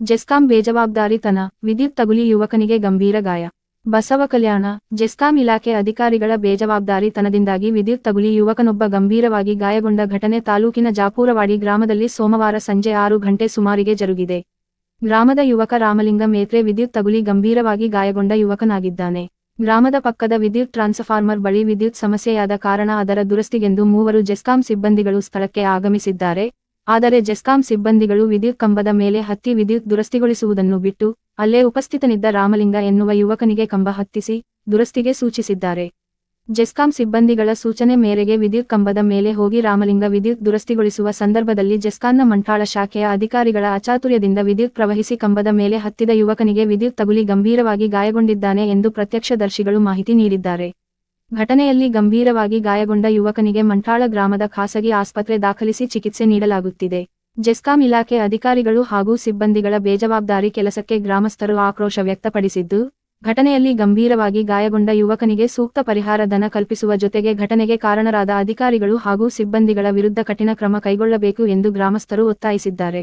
ಜೆಸ್ಕಾಂ ಬೇಜವಾಬ್ದಾರಿತನ, ವಿದ್ಯುತ್ ತಗುಲಿ ಯುವಕನಿಗೆ ಗಂಭೀರ ಗಾಯ. ಬಸವ ಕಲ್ಯಾಣ, ಜೆಸ್ಕಾಂ ಇಲಾಖೆ ಅಧಿಕಾರಿಗಳ ಬೇಜವಾಬ್ದಾರಿತನದಿಂದಾಗಿ ವಿದ್ಯುತ್ ತಗುಲಿ ಯುವಕನೊಬ್ಬ ಗಂಭೀರವಾಗಿ ಗಾಯಗೊಂಡ ಘಟನೆ ತಾಲೂಕಿನ ಜಾಪೂರವಾಡಿ ಗ್ರಾಮದಲ್ಲಿ ಸೋಮವಾರ ಸಂಜೆ ಆರು ಗಂಟೆ ಸುಮಾರಿಗೆ ಜರುಗಿದೆ. ಗ್ರಾಮದ ಯುವಕ ರಾಮಲಿಂಗ ಮೇತ್ರೆ ವಿದ್ಯುತ್ ತಗುಲಿ ಗಂಭೀರವಾಗಿ ಗಾಯಗೊಂಡ ಯುವಕನಾಗಿದ್ದಾನೆ. ಗ್ರಾಮದ ಪಕ್ಕದ ವಿದ್ಯುತ್ ಟ್ರಾನ್ಸ್ಫಾರ್ಮರ್ ಬಳಿ ವಿದ್ಯುತ್ ಸಮಸ್ಯೆಯಾದ ಕಾರಣ ಅದರ ದುರಸ್ತಿಗೆಂದು ಮೂವರು ಜೆಸ್ಕಾಂ ಸಿಬ್ಬಂದಿಗಳು ಸ್ಥಳಕ್ಕೆ ಆಗಮಿಸಿದ್ದಾರೆ. ಆದರೆ ಜೆಸ್ಕಾಂ ಸಿಬ್ಬಂದಿಗಳು ವಿದ್ಯುತ್ ಕಂಬದ ಮೇಲೆ ಹತ್ತಿ ವಿದ್ಯುತ್ ದುರಸ್ತಿಗೊಳಿಸುವುದನ್ನು ಬಿಟ್ಟು, ಅಲ್ಲೇ ಉಪಸ್ಥಿತನಿದ್ದ ರಾಮಲಿಂಗ ಎನ್ನುವ ಯುವಕನಿಗೆ ಕಂಬ ಹತ್ತಿಸಿ, ದುರಸ್ತಿಗೆ ಸೂಚಿಸಿದ್ದಾರೆ. ಜೆಸ್ಕಾಂ ಸಿಬ್ಬಂದಿಗಳ ಸೂಚನೆ ಮೇರೆಗೆ ವಿದ್ಯುತ್ ಕಂಬದ ಮೇಲೆ ಹೋಗಿ ರಾಮಲಿಂಗ ವಿದ್ಯುತ್ ದುರಸ್ತಿಗೊಳಿಸುವ ಸಂದರ್ಭದಲ್ಲಿ ಜೆಸ್ಕಾಂನ ಮಂಠಾಳ ಶಾಖೆಯ ಅಧಿಕಾರಿಗಳ ಅಚಾತುರ್ಯದಿಂದ ವಿದ್ಯುತ್ ಪ್ರವಹಿಸಿ ಕಂಬದ ಮೇಲೆ ಹತ್ತಿದ ಯುವಕನಿಗೆ ವಿದ್ಯುತ್ ತಗುಲಿ ಗಂಭೀರವಾಗಿ ಗಾಯಗೊಂಡಿದ್ದಾನೆ ಎಂದು ಪ್ರತ್ಯಕ್ಷದರ್ಶಿಗಳು ಮಾಹಿತಿ ನೀಡಿದ್ದಾರೆ. ಘಟನೆಯಲ್ಲಿ ಗಂಭೀರವಾಗಿ ಗಾಯಗೊಂಡ ಯುವಕನಿಗೆ ಮಂಠಾಳ ಗ್ರಾಮದ ಖಾಸಗಿ ಆಸ್ಪತ್ರೆ ದಾಖಲಿಸಿ ಚಿಕಿತ್ಸೆ ನೀಡಲಾಗುತ್ತಿದೆ. ಜೆಸ್ಕಾಂ ಇಲಾಖೆ ಅಧಿಕಾರಿಗಳು ಹಾಗೂ ಸಿಬ್ಬಂದಿಗಳ ಬೇಜವಾಬ್ದಾರಿ ಕೆಲಸಕ್ಕೆ ಗ್ರಾಮಸ್ಥರು ಆಕ್ರೋಶ ವ್ಯಕ್ತಪಡಿಸಿದ್ದು, ಘಟನೆಯಲ್ಲಿ ಗಂಭೀರವಾಗಿ ಗಾಯಗೊಂಡ ಯುವಕನಿಗೆ ಸೂಕ್ತ ಪರಿಹಾರ ಧನ ಕಲ್ಪಿಸುವ ಜೊತೆಗೆ ಘಟನೆಗೆ ಕಾರಣರಾದ ಅಧಿಕಾರಿಗಳು ಹಾಗೂ ಸಿಬ್ಬಂದಿಗಳ ವಿರುದ್ಧ ಕಠಿಣ ಕ್ರಮ ಕೈಗೊಳ್ಳಬೇಕು ಎಂದು ಗ್ರಾಮಸ್ಥರು ಒತ್ತಾಯಿಸಿದ್ದಾರೆ.